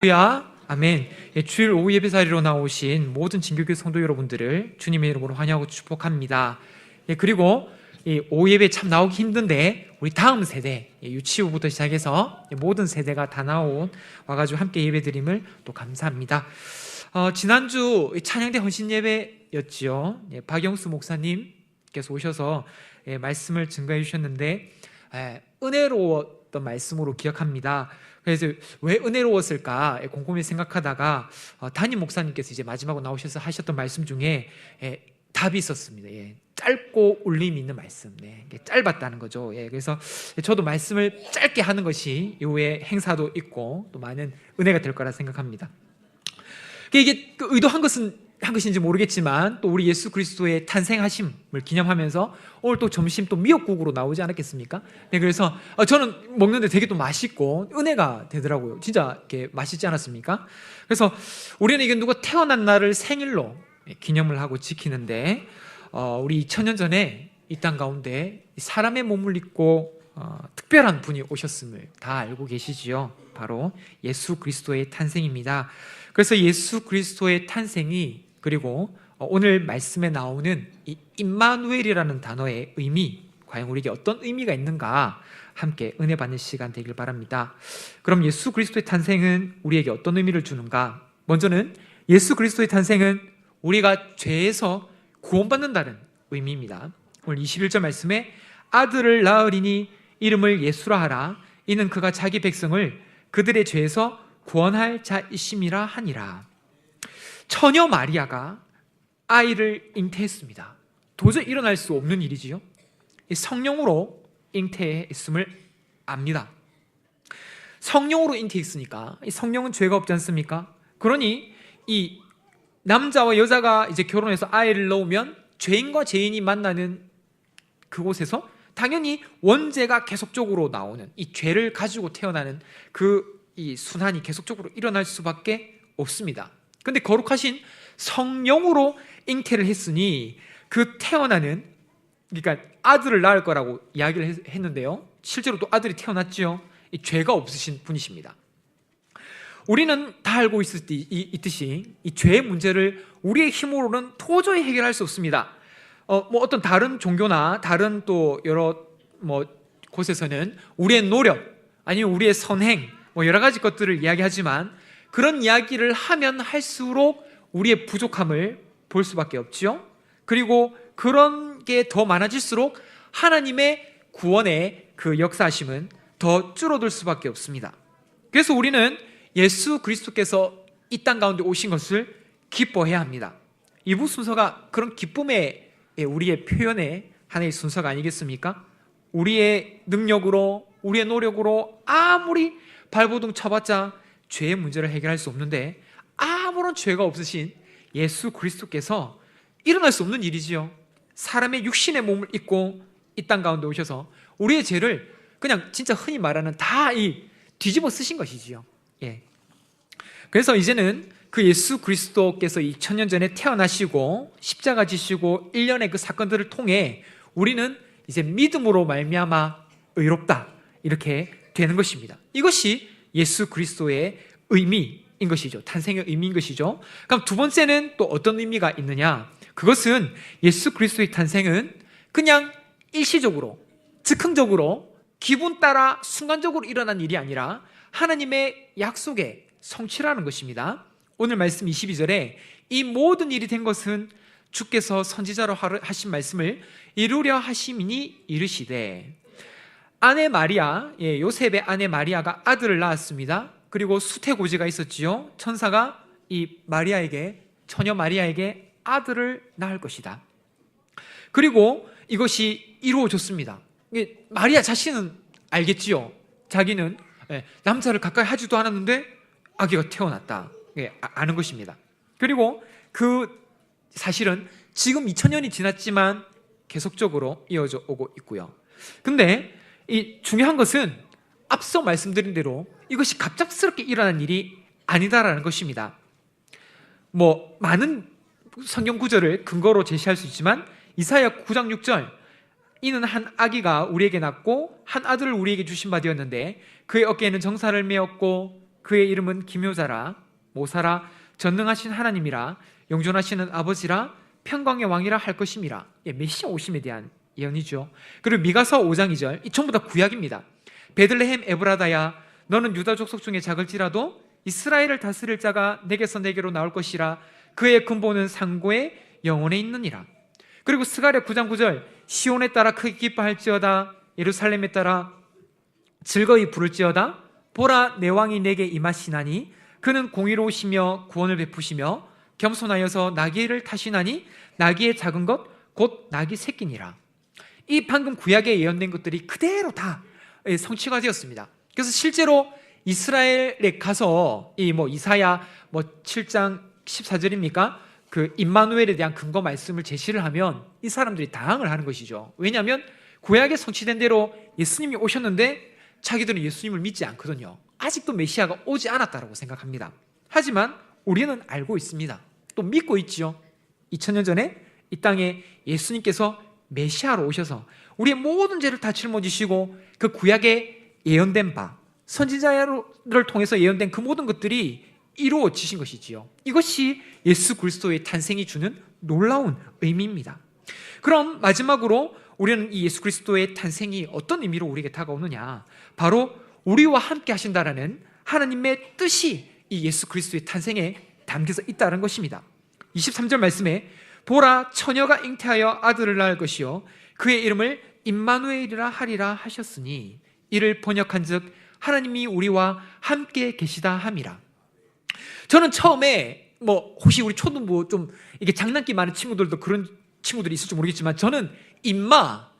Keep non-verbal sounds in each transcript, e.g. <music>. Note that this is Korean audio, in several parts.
할렐루야. 아멘. 예, 주일 오후 예배 자리로 나오신 모든 진교교 성도 여러분들을 주님의 이름으로 환영하고 축복합니다. 예, 그리고 이 오후 예배 참 나오기 힘든데 우리 다음 세대 예, 유치부부터 시작해서 예, 모든 세대가 다 나온 와가지고 함께 예배 드림을 또 감사합니다. 어, 지난주 이 찬양대 헌신 예배였지요. 예, 박영수 목사님께서 오셔서 예, 말씀을 증거해 주셨는데 예, 은혜로 웠던 말씀으로 기억합니다 그래서 왜 은혜로웠을까 곰곰이 생각하다가 어, 담임 목사님께서 이제 마지막으로 나오셔서 하셨던 말씀 중에 예, 답이 있었습니다. 예, 짧고 울림이 있는 말씀. 네, 짧았다는 거죠. 예, 그래서 저도 말씀을 짧게 하는 것이 이후에 행사도 있고 또 많은 은혜가 될 거라 생각합니다. 이게 그 의도한 것은 한 것인지 모르겠지만 또 우리 예수 그리스도의 탄생하심을 기념하면서 오늘 또 점심 또 미역국으로 나오지 않았겠습니까? 네, 그래서 어, 저는 먹는데 되게 또 맛있고 은혜가 되더라고요. 진짜 이렇게 맛있지 않았습니까? 그래서 우리는 이게 누가 태어난 날을 생일로 기념을 하고 지키는데 어, 우리 2000년 전에 이 땅 가운데 사람의 몸을 입고 어, 특별한 분이 오셨음을 다 알고 계시지요. 바로 예수 그리스도의 탄생입니다. 그래서 예수 그리스도의 탄생이 그리고 어, 오늘 말씀에 나오는 이 임마누엘이라는 단어의 의미 과연 우리에게 어떤 의미가 있는가 함께 은혜 받는 시간 되길 바랍니다. 그럼 예수 그리스도의 탄생은 우리에게 어떤 의미를 주는가? 먼저는 예수 그리스도의 탄생은 우리가 죄에서 구원받는다는 의미입니다. 오늘 21절 말씀에 아들을 낳으리니 이름을 예수라 하라. 이는 그가 자기 백성을 그들의 죄에서 구원할 자이심이라 하니라. 처녀 마리아가 아이를 잉태했습니다. 도저히 일어날 수 없는 일이지요. 성령으로 잉태했음을 압니다. 성령으로 잉태했으니까 성령은 죄가 없지 않습니까? 그러니 이 남자와 여자가 이제 결혼해서 아이를 낳으면 죄인과 죄인이 만나는 그곳에서 당연히 원죄가 계속적으로 나오는 이 죄를 가지고 태어나는 그 이 순환이 계속적으로 일어날 수밖에 없습니다. 근데 거룩하신 성령으로 잉태를 했으니 그 태어나는 그러니까 아들을 낳을 거라고 이야기를 했는데요. 실제로 또 아들이 태어났지요. 이 죄가 없으신 분이십니다. 우리는 다 알고 있듯이 이 죄의 문제를 우리의 힘으로는 도저히 해결할 수 없습니다. 어, 뭐 어떤 다른 종교나 다른 또 여러 뭐 곳에서는 우리의 노력 아니면 우리의 선행 뭐 여러 가지 것들을 이야기하지만 그런 이야기를 하면 할수록 우리의 부족함을 볼 수밖에 없지요. 그리고 그런 게 더 많아질수록 하나님의 구원의 그 역사하심은 더 줄어들 수밖에 없습니다. 그래서 우리는 예수 그리스도께서 이 땅 가운데 오신 것을 기뻐해야 합니다. 이부 순서가 그런 기쁨의 우리의 표현의 하나의 순서가 아니겠습니까? 우리의 능력으로, 우리의 노력으로 아무리 발버둥 쳐봤자 죄의 문제를 해결할 수 없는데 아무런 죄가 없으신 예수 그리스도께서 일어날 수 없는 일이지요. 사람의 육신의 몸을 입고 이 땅 가운데 오셔서 우리의 죄를 그냥 진짜 흔히 말하는 다 이 뒤집어 쓰신 것이지요. 예. 그래서 이제는 그 예수 그리스도께서 2000년 전에 태어나시고 십자가 지시고 1년의 그 사건들을 통해 우리는 이제 믿음으로 말미암아 의롭다. 이렇게 되는 것입니다. 이것이 예수 그리스도의 의미인 것이죠. 탄생의 의미인 것이죠. 그럼 두 번째는 또 어떤 의미가 있느냐? 그것은 예수 그리스도의 탄생은 그냥 일시적으로, 즉흥적으로, 기분 따라 순간적으로 일어난 일이 아니라 하나님의 약속의 성취라는 것입니다. 오늘 말씀 22절에 이 모든 일이 된 것은 주께서 선지자로 하신 말씀을 이루려 하심이니 이르시되 아내 마리아, 예, 요셉의 아내 마리아가 아들을 낳았습니다. 그리고 수태고지가 있었지요. 천사가 이 마리아에게 처녀 마리아에게 아들을 낳을 것이다. 그리고 이것이 이루어졌습니다. 마리아 자신은 알겠지요. 자기는 예, 남자를 가까이 하지도 않았는데 아기가 태어났다. 예, 아, 아는 것입니다. 그리고 그 사실은 지금 2000년이 지났지만 계속적으로 이어져 오고 있고요. 근데 이 중요한 것은 앞서 말씀드린 대로 이것이 갑작스럽게 일어난 일이 아니다라는 것입니다. 뭐 많은 성경 구절을 근거로 제시할 수 있지만 이사야 9장 6절 이는 한 아기가 우리에게 낳고 한 아들을 우리에게 주신 바 되었는데 그의 어깨에는 정사를 메었고 그의 이름은 기묘자라 모사라 전능하신 하나님이라 영존하시는 아버지라 평강의 왕이라 할 것임이라 예, 메시아 오심에 대한 예언이죠. 그리고 미가서 5장 2절 이 전부 다 구약입니다. 베들레헴 에브라다야 너는 유다 족속 중에 작을지라도 이스라엘을 다스릴 자가 내게서 내게로 나올 것이라 그의 근본은 상고의 영혼에 있느니라. 그리고 스가랴 9장 9절 시온에 따라 크게 기뻐할지어다 예루살렘에 따라 즐거이 부를지어다 보라 내 왕이 내게 임하시나니 그는 공의로우시며 구원을 베푸시며 겸손하여서 나귀를 타시나니 나귀의 작은 것 곧 나귀 새끼니라. 이 방금 구약에 예언된 것들이 그대로 다 예, 성취가 되었습니다. 그래서 실제로 이스라엘에 가서 이 뭐 이사야 뭐 7장 14절입니까? 그 임마누엘에 대한 근거 말씀을 제시를 하면 이 사람들이 당황을 하는 것이죠. 왜냐하면 구약에 성취된 대로 예수님이 오셨는데 자기들은 예수님을 믿지 않거든요. 아직도 메시아가 오지 않았다고 생각합니다. 하지만 우리는 알고 있습니다. 또 믿고 있지요. 2000년 전에 이 땅에 예수님께서 메시아로 오셔서 우리의 모든 죄를 다 짊어지시고 그 구약에 예언된 바 선지자를 통해서 예언된 그 모든 것들이 이루어지신 것이지요. 이것이 예수 그리스도의 탄생이 주는 놀라운 의미입니다. 그럼 마지막으로 우리는 이 예수 그리스도의 탄생이 어떤 의미로 우리에게 다가오느냐? 바로 우리와 함께 하신다라는 하나님의 뜻이 이 예수 그리스도의 탄생에 담겨서 있다는 것입니다. 23절 말씀에 보라 처녀가 잉태하여 아들을 낳을 것이요 그의 이름을 임마누엘이라 하리라 하셨으니 이를 번역한즉 하나님이 우리와 함께 계시다 함이라. 저는 처음에 뭐 혹시 우리 초등부 좀 이게 장난기 많은 친구들도 그런 친구들이 있을지 모르겠지만 저는 임마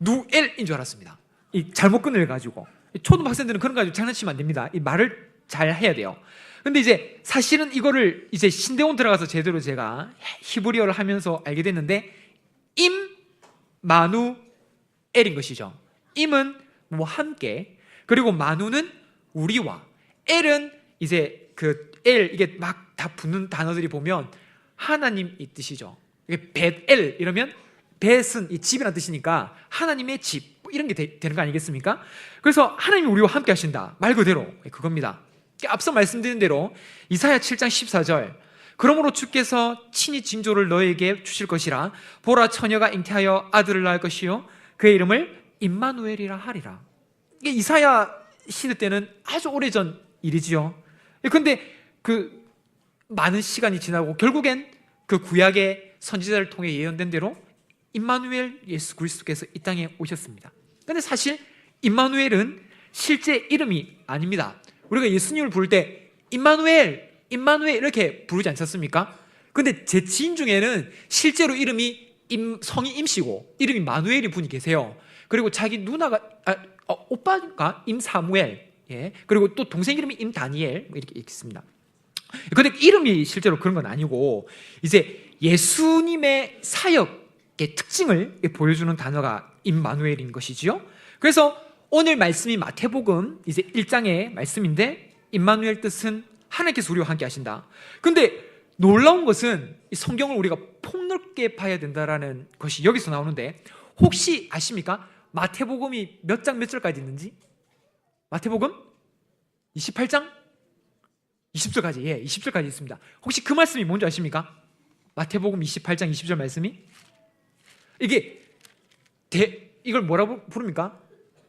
누엘인 줄 알았습니다. 이 잘못 끊을 가지고 초등 학생들은 그런 거 가지고 장난치면 안 됩니다. 이 말을 잘 해야 돼요. 근데 이제 사실은 이거를 이제 신대원 들어가서 제대로 제가 히브리어를 하면서 알게 됐는데 임 마누엘인 것이죠. 임은 뭐 함께 그리고 마누는 우리와 엘은 이제 그 엘 이게 막 다 붙는 단어들이 보면 하나님 이 뜻이죠. 이게 벳엘 이러면 벳은 이 집이라는 뜻이니까 하나님의 집뭐 이런 게 되, 되는 거 아니겠습니까? 그래서 하나님이 우리와 함께 하신다. 말 그대로 그겁니다. 앞서 말씀드린 대로 이사야 7장 14절 그러므로 주께서 친히 징조를 너에게 주실 것이라 보라 처녀가 잉태하여 아들을 낳을 것이요 그의 이름을 임마누엘이라 하리라. 이게 이사야 시대 때는 아주 오래전 일이지요. 근데 그 많은 시간이 지나고 결국엔 그 구약의 선지자를 통해 예언된 대로 임마누엘 예수 그리스도께서 이 땅에 오셨습니다. 근데 사실 임마누엘은 실제 이름이 아닙니다. 우리가 예수님을 부를 때 임마누엘, 임마누엘 이렇게 부르지 않습니까? 근데 제 지인 중에는 실제로 이름이 임, 성이 임씨고 이름이 마누엘이 분이 계세요. 그리고 자기 누나가 아, 어, 오빠가 임사무엘, 예. 그리고 또 동생 이름이 임다니엘 뭐 이렇게 있습니다. 근데 이름이 실제로 그런 건 아니고 이제 예수님의 사역의 특징을 보여주는 단어가 임마누엘인 것이지요. 그래서 오늘 말씀이 마태복음 이제 1장의 말씀인데 임마누엘 뜻은 하나님께서 우리와 함께 하신다. 근데 놀라운 것은 이 성경을 우리가 폭넓게 봐야 된다라는 것이 여기서 나오는데 혹시 아십니까? 마태복음이 몇 장 몇 절까지 있는지? 마태복음 28장 20절까지 예, 20절까지 있습니다. 혹시 그 말씀이 뭔지 아십니까? 마태복음 28장 20절 말씀이 이게 대 이걸 뭐라고 부릅니까?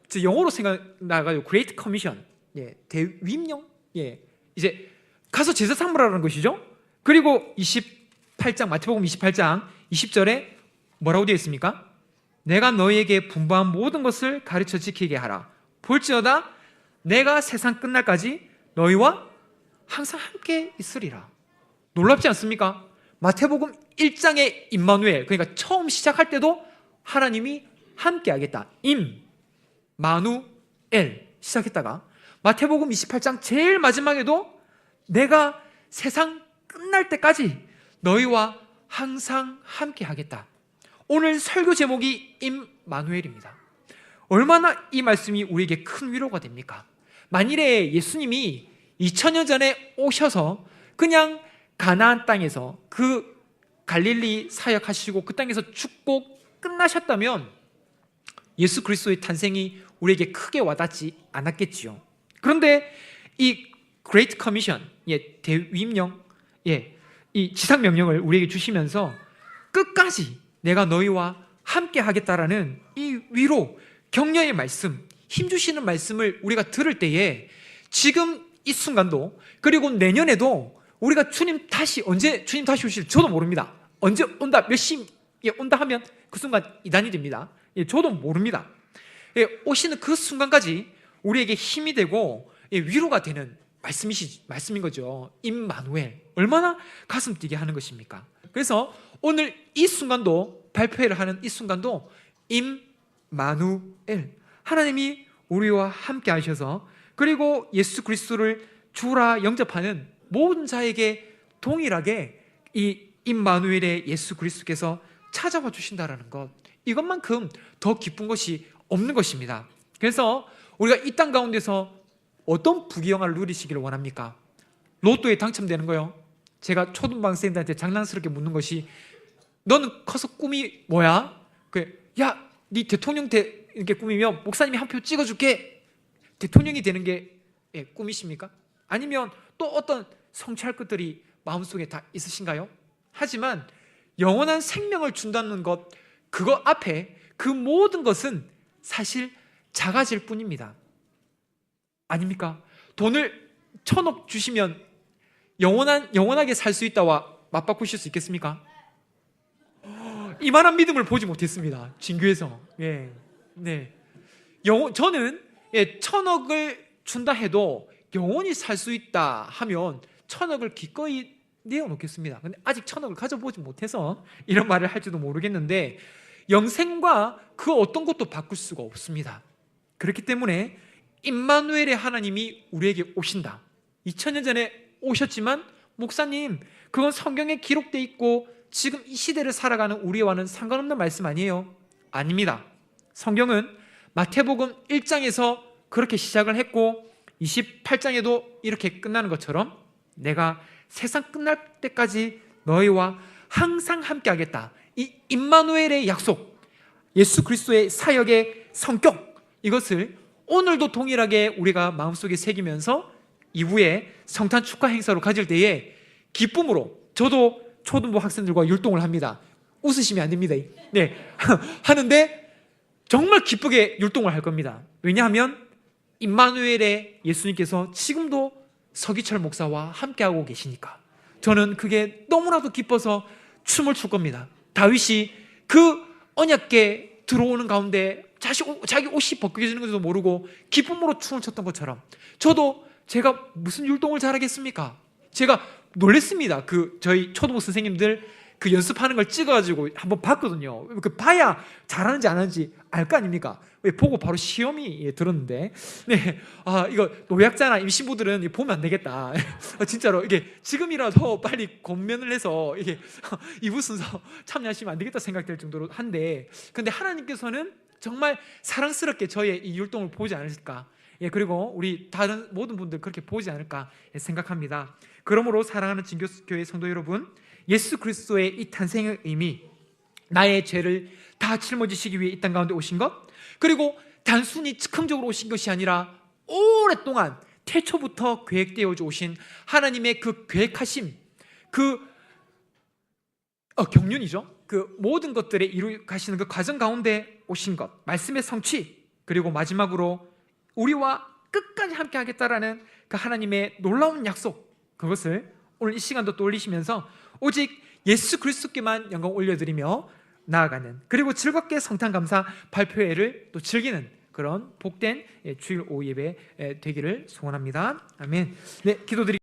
제 영어로 생각나가지고 Great Commission 예, 대위임령 예, 이제 가서 제사 삼으라는 것이죠. 그리고 28장 마태복음 28장 20절에 뭐라고 되어 있습니까? 내가 너희에게 분부한 모든 것을 가르쳐 지키게 하라. 볼지어다 내가 세상 끝날까지 너희와 항상 함께 있으리라. 놀랍지 않습니까? 마태복음 1장의 임마누엘 그러니까 처음 시작할 때도 하나님이 함께 하겠다. 임 마누엘 시작했다가 마태복음 28장 제일 마지막에도 내가 세상 끝날 때까지 너희와 항상 함께 하겠다. 오늘 설교 제목이 임마누엘입니다. 얼마나 이 말씀이 우리에게 큰 위로가 됩니까? 만일에 예수님이 2000년 전에 오셔서 그냥 가나안 땅에서 그 갈릴리 사역하시고 그 땅에서 죽고 끝나셨다면 예수 그리스도의 탄생이 우리에게 크게 와닿지 않았겠지요. 그런데 이 Great Commission, 예, 대위임령, 예, 이 지상 명령을 우리에게 주시면서 끝까지 내가 너희와 함께 하겠다라는 이 위로 격려의 말씀, 힘 주시는 말씀을 우리가 들을 때에 지금 이 순간도 그리고 내년에도 우리가 주님 다시 언제 주님 다시 오실 저도 모릅니다. 언제 온다 몇 시에 온다 하면 그 순간 이단이 됩니다. 예, 저도 모릅니다. 예, 오시는 그 순간까지 우리에게 힘이 되고 예, 위로가 되는 말씀이시 말씀인 거죠. 임마누엘 얼마나 가슴 뛰게 하는 것입니까? 그래서 오늘 이 순간도 발표회를 하는 이 순간도 임마누엘 하나님이 우리와 함께 하셔서 그리고 예수 그리스도를 주라 영접하는 모든 자에게 동일하게 이 임마누엘의 예수 그리스도께서 찾아와 주신다라는 것 이것만큼 더 기쁜 것이 없는 것입니다. 그래서 우리가 이 땅 가운데서 어떤 부귀영화를 누리시기를 원합니까? 로또에 당첨되는 거요. 제가 초등학생들한테 장난스럽게 묻는 것이 너는 커서 꿈이 뭐야? 그 야, 네 대통령 되, 이렇게 꿈이면 목사님이 한 표 찍어줄게. 대통령이 되는 게 예, 꿈이십니까? 아니면 또 어떤 성취할 것들이 마음속에 다 있으신가요? 하지만 영원한 생명을 준다는 것 그거 앞에 그 모든 것은 사실 작아질 뿐입니다. 아닙니까? 돈을 천억 주시면 영원한 영원하게 살 수 있다와 맞바꾸실 수 있겠습니까? 이만한 믿음을 보지 못했습니다. 진교에서. 예. 네. 영 저는 예, 천억을 준다 해도 영원히 살 수 있다 하면 천억을 기꺼이 내어놓겠습니다. 근데 아직 천억을 가져보지 못해서 이런 말을 할지도 모르겠는데 영생과 그 어떤 것도 바꿀 수가 없습니다. 그렇기 때문에 임마누엘의 하나님이 우리에게 오신다. 2000년 전에 오셨지만 목사님 그건 성경에 기록돼 있고 지금 이 시대를 살아가는 우리와는 상관없는 말씀 아니에요? 아닙니다. 성경은 마태복음 1장에서 그렇게 시작을 했고 28장에도 이렇게 끝나는 것처럼 내가 세상 끝날 때까지 너희와 항상 함께 하겠다. 이 임마누엘의 약속, 예수 그리스도의 사역의 성격 이것을 오늘도 동일하게 우리가 마음속에 새기면서 이후에 성탄 축하 행사로 가질 때에 기쁨으로 저도 초등부 학생들과 율동을 합니다. 웃으시면 안 됩니다. 네. <laughs> 하는데 정말 기쁘게 율동을 할 겁니다. 왜냐하면 임마누엘의 예수님께서 지금도 서기철 목사와 함께하고 계시니까 저는 그게 너무나도 기뻐서 춤을 출 겁니다. 다윗이 그 언약계 들어오는 가운데 자기 옷이 벗겨지는 것도 모르고 기쁨으로 춤을 췄던 것처럼 저도 제가 무슨 율동을 잘하겠습니까? 제가 놀랬습니다. 그 저희 초등부 선생님들 그 연습하는 걸 찍어가지고 한번 봤거든요. 그 봐야 잘하는지 안 하는지 알 거 아닙니까? 왜 보고 바로 시험이 예, 들었는데, 네, 아 이거 노약자나 임신부들은 보면 안 되겠다. 아, 진짜로 이게 지금이라도 빨리 권면을 해서 이게 <laughs> 이부 순서 참여하시면 안 되겠다 생각될 정도로 한데, 근데 하나님께서는 정말 사랑스럽게 저의 이 율동을 보지 않으실까? 예, 그리고 우리 다른 모든 분들 그렇게 보지 않을까 생각합니다. 그러므로 사랑하는 진교교회 성도 여러분, 예수 그리스도의 이 탄생의 의미, 나의 죄를 다 짊어지시기 위해 이 땅 가운데 오신 것, 그리고 단순히 즉흥적으로 오신 것이 아니라 오랫동안 태초부터 계획되어 오신 하나님의 그 계획하심, 그 어, 경륜이죠. 그 모든 것들에 이루 가시는 그 과정 가운데 오신 것, 말씀의 성취, 그리고 마지막으로 우리와 끝까지 함께 하겠다라는 그 하나님의 놀라운 약속, 그것을 오늘 이 시간도 떠올리시면서 오직 예수 그리스도께만 영광 올려드리며 나아가는 그리고 즐겁게 성탄 감사 발표회를 또 즐기는 그런 복된 주일 오후 예배 되기를 소원합니다. 아멘. 네, 기도드리.